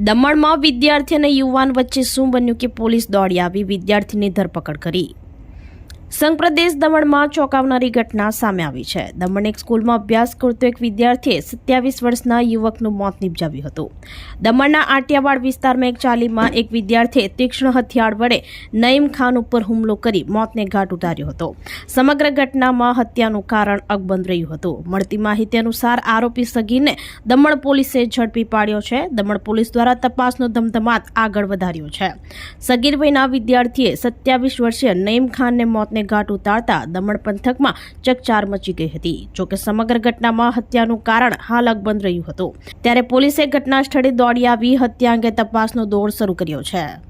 દમણમાં વિદ્યાર્થી અને યુવાન વચ્ચે શું બન્યું કે પોલીસ દોડી આવી વિદ્યાર્થીની ધરપકડ કરી. સંઘ પ્રદેશ દમણમાં ચોંકાવનારી ઘટના સામે આવી છે. દમણ એક સ્કૂલમાં અભ્યાસ કરતો એક વિદ્યાર્થીએ સત્યાવીસ વર્ષના યુવકનું મોત નિપજાવ્યું હતું. દમણના આટિયાવાડ વિસ્તારમાં એક ચાલીમાં એક વિદ્યાર્થીએ તીક્ષ્ણ હથિયાર વડે નઈમ ખાન ઉપર હુમલો કરી મોતને ઘાટ ઉતાર્યો હતો. સમગ્ર ઘટનામાં હત્યાનું કારણ અકબંધ રહ્યું હતું. મળતી માહિતી અનુસાર આરોપી સગીરને દમણ પોલીસે ઝડપી પાડ્યો છે. દમણ પોલીસ દ્વારા તપાસનો ધમધમાટ આગળ વધાર્યો છે. સગીર વયના વિદ્યાર્થીએ સત્યાવીસ વર્ષીય નઈમ ખાનને મોતને ઘાટ ઉતારતા દમણ પંથકમાં ચકચાર મચી ગઈ હતી. જોકે સમગ્ર ઘટનામાં હત્યાનું કારણ હાલ અકબંધ રહ્યું હતું. ત્યારે પોલીસે ઘટના સ્થળે દોડી આવી, હત્યા અંગે તપાસનો દોર શરૂ કર્યો છે.